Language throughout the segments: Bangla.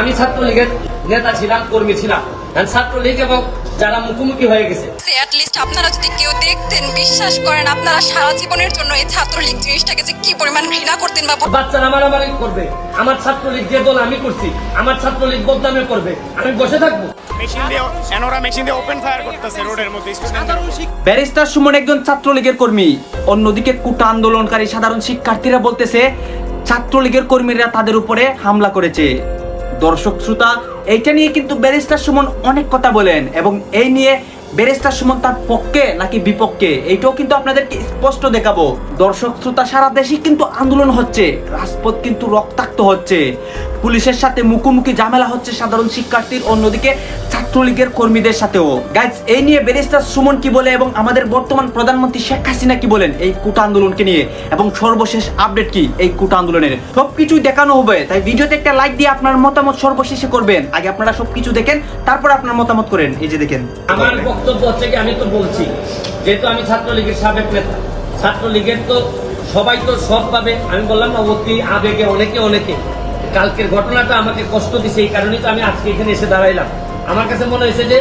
আমি ছাত্রলীগের নেতা ছিলাম কর্মী ছিলাম। ছাত্রলীগ এবং যারা মুখোমুখি হয়ে গেছে। আপনারা যদি কেউ দেখতেন বিশ্বাস করেন আপনারা সারা জীবনের জন্য এই ছাত্রলীগ জিনিসটাকে যে কি পরিমাণ ঘৃণা করতেন বা বাচ্চারা মারামারি করবে। আমার ছাত্রলীগ যে দল আমি করছি আমার ছাত্রলীগ বদনামে করবে। আমি বসে থাকব। মেশিন দিয়ে এনোরা মেশিন দিয়ে ওপেন ফায়ার করতেছে রোডের মধ্যে স্টুডেন্টদের ব্যারিস্টার সুমন একজন ছাত্রলীগের কর্মী। অন্যদিকে কুটা আন্দোলনকারী সাধারণ শিক্ষার্থীরা বলতেছে ছাত্রলীগের কর্মীরা তাদের উপরে হামলা করেছে। দর্শক শ্রোতা এইটা নিয়ে কিন্তু ব্যারিস্টার সুমন অনেক কথা বলেন এবং এই নিয়ে ব্যারিস্টার সুমন তার পক্ষে নাকি বিপক্ষে? এইটাও কিন্তু আপনাদেরকে স্পষ্ট দেখাবো। দর্শক, শ্রোতা, সারা দেশে কিন্তু আন্দোলন হচ্ছে, রাজপথ কিন্তু রক্তাক্ত হচ্ছে। পুলিশের সাথে মুখোমুখি ঝামেলা হচ্ছে সাধারণ শিক্ষার্থীর, অন্যদিকে ছাত্রলীগের কর্মীদের সাথেও। গাইজ এই নিয়ে ব্যারিস্টার সুমন কি বলে এবং আমাদের বর্তমান প্রধানমন্ত্রী শেখ হাসিনা কি বলেন এই কুটা আন্দোলনকে নিয়ে? এবং সর্বশেষ আপডেট কি এই কুটা আন্দোলনের? সবকিছুই দেখানো হবে, তাই ভিডিওতে একটা লাইক দিয়ে আপনার মতামত সর্বশেষে করবেন। আগে আপনারা সবকিছু দেখেন, তারপর আপনার মতামত করেন। এই যে দেখেন। আমার বক্তব্য হচ্ছে কি আমি তো বলছি যেহেতু আমি ছাত্রলীগের সাবেক নেতা ছাত্রলীগের তো সবাই তো সব পাবে। আমি বললাম না অতি আবেগে অনেকে অনেকে। কালকের ঘটনাটা আমাকে কষ্ট দিছে এই কারণেই তো আমি আজকে এখানে এসে দাঁড়াইলাম। আমার কাছে মনে হয়েছে যে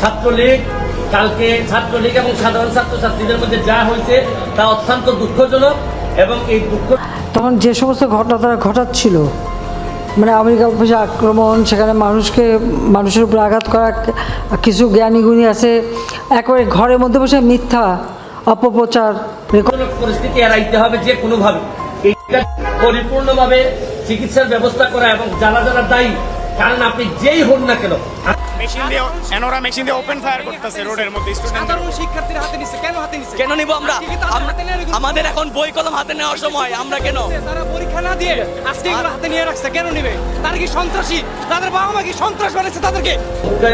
ছাত্রলীগ কালকে ছাত্রলীগ এবং সাধারণ ছাত্রছাত্রীদের মধ্যে যা হয়েছে তা অত্যন্ত দুঃখজনক এবং এই দুঃখ তখন যে সমস্ত ঘটনা তারা ঘটাচ্ছিল মানে আমেরিকা অফিসে আক্রমণ সেখানে মানুষকে মানুষের উপর আঘাত করা কিছু জ্ঞানী গুণী আছে, একবারে ঘরের মধ্যে বসে মিথ্যা অপপ্রচার পরিস্থিতি এড়াইতে হবে যে কোনোভাবে। এইটা পরিপূর্ণভাবে চিকিৎসার ব্যবস্থা করা এবং যারা যারা দায়ী, কারণ আপনি যেই হন না কেন মেশিন দিয়ে এনোরা মেশিন দিয়ে ওপেন ফায়ার করতেছে রোডের মধ্যে স্টুডেন্টদের শিক্ষার্থীর হাতে নিচ্ছে কেন হাতে নিচ্ছে কেন নিব আমরা? আমাদের এখন বই কলম হাতে নেওয়ার সময় আমরা কেন? তারা পরীক্ষা না দিয়ে আজকে এগুলো হাতে নিয়ে রাখছে কেন নিবে? তারা কি সন্ত্রাসী? তাদের বাবা মা কি সন্ত্রাস বানাচ্ছে তাদেরকে?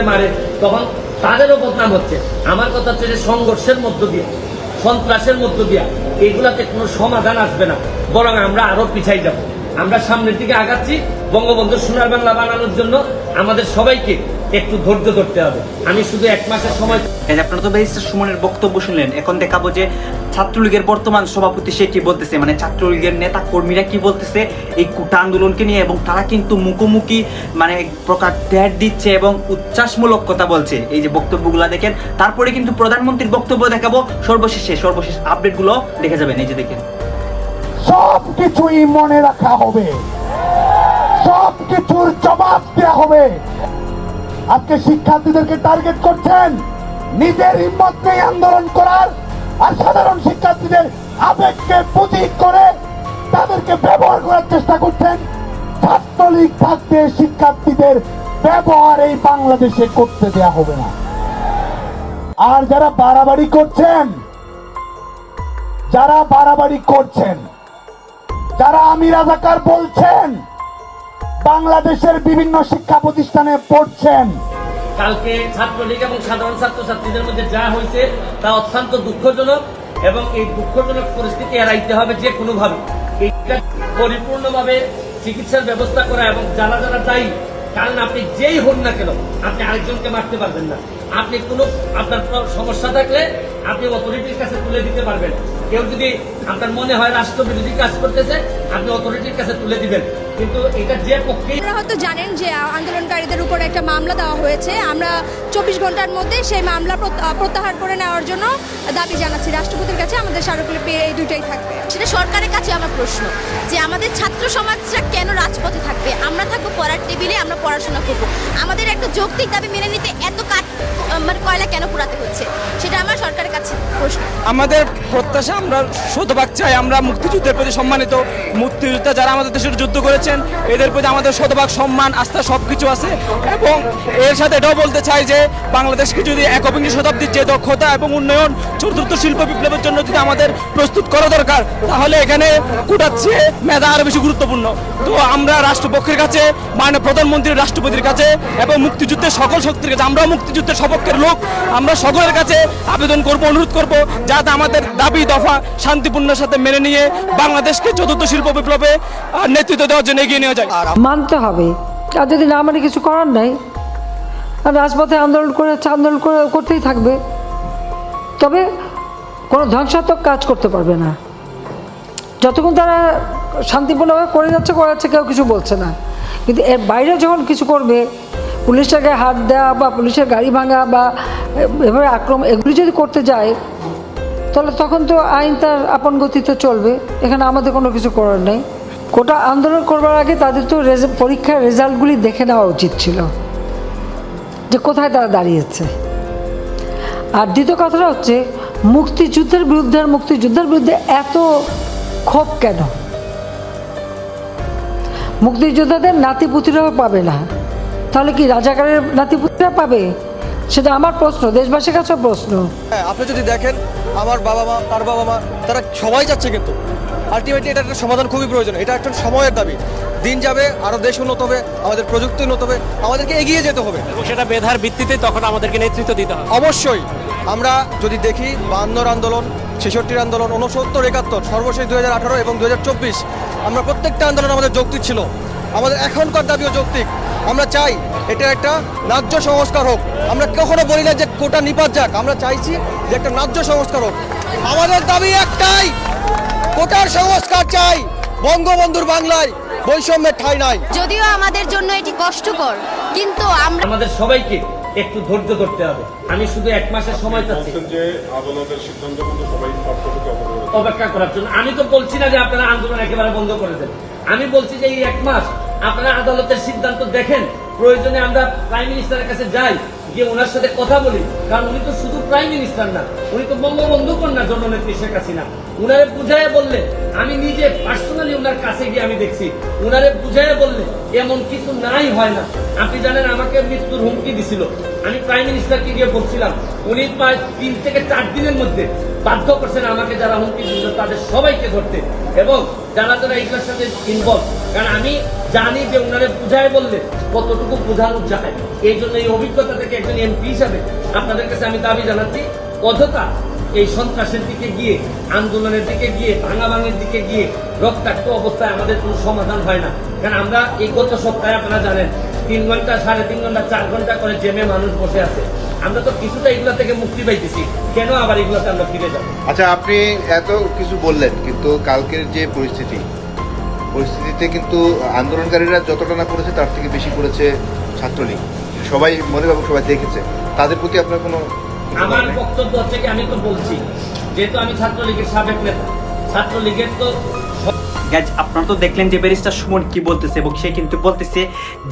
মারে তখন তাদেরও বদনাম হচ্ছে। আমার কথা হচ্ছে যে সংঘর্ষের মধ্য দিয়ে সন্ত্রাসের মধ্য দিয়ে এগুলাতে কোনো সমাধান আসবে না। বরং আমরা আরও পিছাই যাব। আমরা সামনের দিকে আগাচ্ছি বঙ্গবন্ধু সোনার বাংলা বানানোর জন্য আমাদের সবাইকে একটু ধৈর্য ধরতে হবে। আমি শুধু এক মাসের সময় আপনারা তো ব্যারিস্টার সুমনের বক্তব্য শুনলেন এখন দেখাবো যে ছাত্রলীগের বর্তমান সভাপতি সে কি বলতেছে মানে ছাত্রলীগের নেতা কর্মীরা কি বলতেছে এই কুটা আন্দোলনকে নিয়ে এবং তারা কিন্তু মুখোমুখি মানে এক প্রকার ট্যাট দিচ্ছে এবং উচ্ছ্বাসমূলক কথা বলছে। এই যে বক্তব্যগুলো দেখেন তারপরে কিন্তু প্রধানমন্ত্রীর বক্তব্য দেখাবো। সর্বশেষে সর্বশেষ আপডেটগুলো দেখে যাবেন এই যে দেখেন। সব কিছুই মনে রাখা হবে। সব কিছুর জবাব দেওয়া হবে। আজকে শিক্ষার্থীদেরকে টার্গেট করছেন। নিজের হিম্মত নেই আন্দোলন করার। আর সাধারণ শিক্ষার্থীদের আবেগকে পুঁজি করে তাদেরকে ব্যবহার করার চেষ্টা করছেন। ছাত্রলীগ থাকতে শিক্ষার্থীদের ব্যবহার এই বাংলাদেশে করতে দেয়া হবে না। আর যারা বাড়াবাড়ি করছেন, যারা বাড়াবাড়ি করছেন, যারা আমি রাজাকার বলছেন বাংলাদেশের বিভিন্ন শিক্ষা প্রতিষ্ঠানে পড়ছেন। কালকে ছাত্রলীগ এবং সাধারণ ছাত্রছাত্রীদের মধ্যে যা হয়েছে তা অত্যন্ত দুঃখজনক এবং এই দুঃখজনক পরিস্থিতি এড়াইতে হবে যে কোনোভাবে। এইটা পরিপূর্ণভাবে চিকিৎসার ব্যবস্থা করা এবং যারা যারা দায়ী, কারণ আপনি যেই হন না কেন, আপনি আরেকজনকে মারতে পারবেন না। আপনি কোনো আপনার সমস্যা থাকলে আপনি অথরিটির কাছে তুলে দিতে পারবেন। কেউ যদি আপনার মনে হয় রাষ্ট্রবিরোধী কাজ করতেছে, আপনি অথরিটির কাছে তুলে দিবেন। কিন্তু এটা যে পক্ষেই আপনারা হয়তো জানেন যে আন্দোলনকারীদের উপর একটা মামলা দেওয়া হয়েছে। আমরা চব্বিশ ঘণ্টার মধ্যে সেই মামলা প্রত- প্রত্যাহার করে নেওয়ার জন্য দাবি জানাচ্ছি। রাষ্ট্রপতির কাছে আমাদের স্মারকলিপি এই দুইটাই থাকবে। সেটা সরকারের কাছে আমার প্রশ্ন যে আমাদের ছাত্র সমাজরা কেন রাজপথে থাকবে? আমরা থাকব পড়ার টেবিলে আমরা পড়াশোনা করব। আমাদের একটা যৌক্তিক দাবি মেনে নিতে এত মানে কয়লা কেন পোড়াতে হচ্ছে? সেটা আমার সরকারের কাছে প্রশ্ন। আমাদের প্রত্যাশা, আমরা শতভাগ চাই, আমরা মুক্তিযুদ্ধের প্রতি সম্মানিত। মুক্তিযোদ্ধা যারা আমাদের দেশের যুদ্ধ করেছেন, এদের প্রতি আমাদের শতভাগ সম্মান, আস্থা সব কিছু আছে। এবং এর সাথে এটাও বলতে চাই যে, বাংলাদেশকে যদি একবিংশ শতাব্দীর যে দক্ষতা এবং উন্নয়ন, চতুর্থ শিল্প বিপ্লবের জন্য যদি আমাদের প্রস্তুত করা দরকার, তাহলে এখানে কুটাচ্ছে মেধা আরও বেশি গুরুত্বপূর্ণ। তো আমরা রাষ্ট্রপক্ষের কাছে, মাননীয় প্রধানমন্ত্রীর রাষ্ট্রপতির কাছে এবং মুক্তিযুদ্ধের সকল শক্তির কাছে আমরা মুক্তিযুদ্ধের সপক্ষের লোক আমরা সকলের কাছে আবেদন করব অনুরোধ করব যাতে আমাদের দাবি দফা শান্তিপূর্ণের সাথে মেনে নিয়ে বাংলাদেশকে চতুর্থ শিল্প বিপ্লবে নেতৃত্ব দেওয়ার জন্য এগিয়ে নেওয়া যায় মানতে হবে। আর যদি না মানে কিছু করার নাই। আর রাজপথে আন্দোলন করে আন্দোলন করে করতেই থাকবে। তবে কোনো ধ্বংসাত্মক কাজ করতে পারবে না। যতক্ষণ তারা শান্তিপূর্ণভাবে করে যাচ্ছে করে যাচ্ছে কেউ কিছু বলছে না। কিন্তু এর বাইরে যখন কিছু করবে, পুলিশটাকে হাত দেওয়া বা পুলিশের গাড়ি ভাঙা বা এভাবে আক্রমণ, এগুলি যদি করতে যায়, তাহলে তখন তো আইন তার আপন গতিতে চলবে। এখানে আমাদের কোনো কিছু করার নেই। কোটা আন্দোলন করবার আগে তাদের তো পরীক্ষার রেজাল্টগুলি দেখে নেওয়া উচিত ছিল যে কোথায় তারা দাঁড়িয়েছে। আর দ্বিতীয় কথাটা হচ্ছে, মুক্তিযুদ্ধের বিরুদ্ধে আর মুক্তিযুদ্ধের বিরুদ্ধে এত ক্ষোভ কেন? মুক্তিযোদ্ধাদের নাতিপুতিরাও পাবে না। তাহলে কি রাজাকারের নাতিপুতিরা পাবে? সেটা আমার প্রশ্ন দেশবাসীর কাছেও প্রশ্ন। হ্যাঁ আপনি যদি দেখেন আমার বাবা মা তার বাবা মা তারা সবাই যাচ্ছে কিন্তু। আলটিমেটলি এটা একটা সমাধান খুবই প্রয়োজন এটা একটা সময়ের দাবি। দিন যাবে আরও দেশ উন্নত হবে আমাদের প্রযুক্তি উন্নত হবে আমাদেরকে এগিয়ে যেতে হবে। এবং সেটা বেধার ভিত্তিতে তখন আমাদেরকে নেতৃত্ব দিতে হবে। অবশ্যই আমরা যদি দেখি বাহান্নর আন্দোলন ছেষট্টির আন্দোলন উনসত্তর একাত্তর সর্বশেষ দু হাজার আঠারো এবং দু হাজার চব্বিশ আমরা প্রত্যেকটা আন্দোলন আমাদের যৌক্তিক ছিল। আমাদের এখনকার দাবিও যৌক্তিক। আমরা চাই এটা একটা ন্যায্য সংস্কার হোক। আমরা কখনো বলি না যে কোটা নিপাত যাক। আমরা চাইছি যে একটা ন্যায্য সংস্কার হোক। আমাদের দাবি একটাই কোটার সংস্কার চাই। বঙ্গবন্ধুর বাংলায় বৈষম্যের ঠাঁই নাই। যদিও আমাদের জন্য এটি কষ্টকর কিন্তু আমরা আমাদের সবাইকে একটু ধৈর্য ধরতে হবে। আমি শুধু এক মাসের সময় চাচ্ছি। যে আদালতের সিদ্ধান্ত কিন্তু সবাই অপেক্ষা করার জন্য। আমি তো বলছি না যে আপনারা আন্দোলন একেবারে বন্ধ করে দেন। আমি বলছি যে এই এক মাস আপনারা আদালতের সিদ্ধান্ত দেখেন। প্রয়োজনে আমরা প্রাইম মিনিস্টারের কাছে যাই। গিয়ে ওনার সাথে কথা বলি। কারণ উনি তো শুধু প্রাইম মিনিস্টার না, উনি তো বঙ্গবন্ধু কন্যা জননেত্রী শেখ হাসিনা। উনারে বুঝাইয়া বললে, আমি নিজে পার্সোনালি ওনার কাছে গিয়ে আমি দেখছি। উনারে বুঝাইয়া বললে, এমন কিছু নাই হয় না। আপনি জানেন, আমাকে মৃত্যুর হুমকি দিছিল। আমি প্রাইম মিনিস্টারকে গিয়ে বলছিলাম, উনি প্রায় তিন থেকে চার দিনের মধ্যে বাধ্য করছেন আমাকে যারা হুমকি দিচ্ছিল তাদের সবাইকে ধরতে। এবং যারা যারা এইগুলোর সাথে ইনভলভ কারণ আমি জানি যে উনারে বুঝায় বললে কতটুকু বোঝানো যায়। এই জন্য এই অভিজ্ঞতা থেকে একজন এমপি হিসাবে আপনাদের কাছে আমি দাবি জানাচ্ছি, অযথা এই সন্ত্রাসের দিকে গিয়ে, আন্দোলনের দিকে গিয়ে ভাঙাভাঙির দিকে গিয়ে রক্তাক্ত অবস্থায় আমাদের কোনো সমাধান হয় না। কারণ আমরা এই গত সপ্তাহে আপনারা জানেন, তিন ঘণ্টা, সাড়ে তিন ঘণ্টা, চার ঘণ্টা করে জেমে মানুষ বসে আছে। আমরা তো কিছুটা এগুলা থেকে মুক্তি পাইতেছি। কেন আবার এগুলাতে আমরা ফিরে যাব? আচ্ছা আপনি এত কিছু বললেন কিন্তু কালকের যে পরিস্থিতি পরিস্থিতিতে কিন্তু আন্দোলনকারীরা যতটা না করেছে তার থেকে বেশি করেছে ছাত্রলীগ। সবাই মনে বাবু সবাই দেখেছে। তাদের প্রতি আপনার কোনো আমার বক্তব্য হচ্ছে কি আমি তো বলছি যেহেতু আমি ছাত্রলীগের সাবেক নেতা ছাত্রলীগের তো গ্যাজ আপনারা তো দেখলেন যে ব্যারিস্টার সুমন কি বলতেছে এবং সে কিন্তু বলতেছে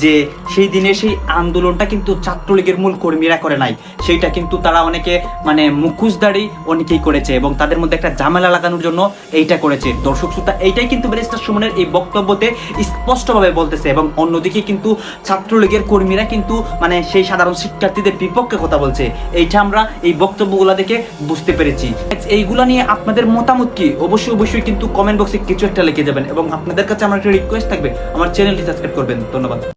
যে সেই দিনে সেই আন্দোলনটা কিন্তু ছাত্রলীগের মূল কর্মীরা করে নাই। সেইটা কিন্তু তারা অনেকে মানে মুখোশদারি অনেকেই করেছে এবং তাদের মধ্যে একটা ঝামেলা লাগানোর জন্য এইটা করেছে। দর্শক শ্রোতা, এইটাই কিন্তু ব্যারিস্টার সুমনের এই বক্তব্যতে স্পষ্টভাবে বলতেছে এবং অন্যদিকে কিন্তু ছাত্রলীগের কর্মীরা কিন্তু মানে সেই সাধারণ শিক্ষার্থীদের বিপক্ষে কথা বলছে। এইটা আমরা এই বক্তব্যগুলো দেখে বুঝতে পেরেছি। এইগুলা নিয়ে আপনাদের মতামত কি? অবশ্যই অবশ্যই কিন্তু কমেন্ট বক্সে কিছু একটা লিখে যাবেন এবং আপনাদের কাছে আমার একটা রিকোয়েস্ট থাকবে। আমার চ্যানেলটি সাবস্ক্রাইব করবেন। ধন্যবাদ।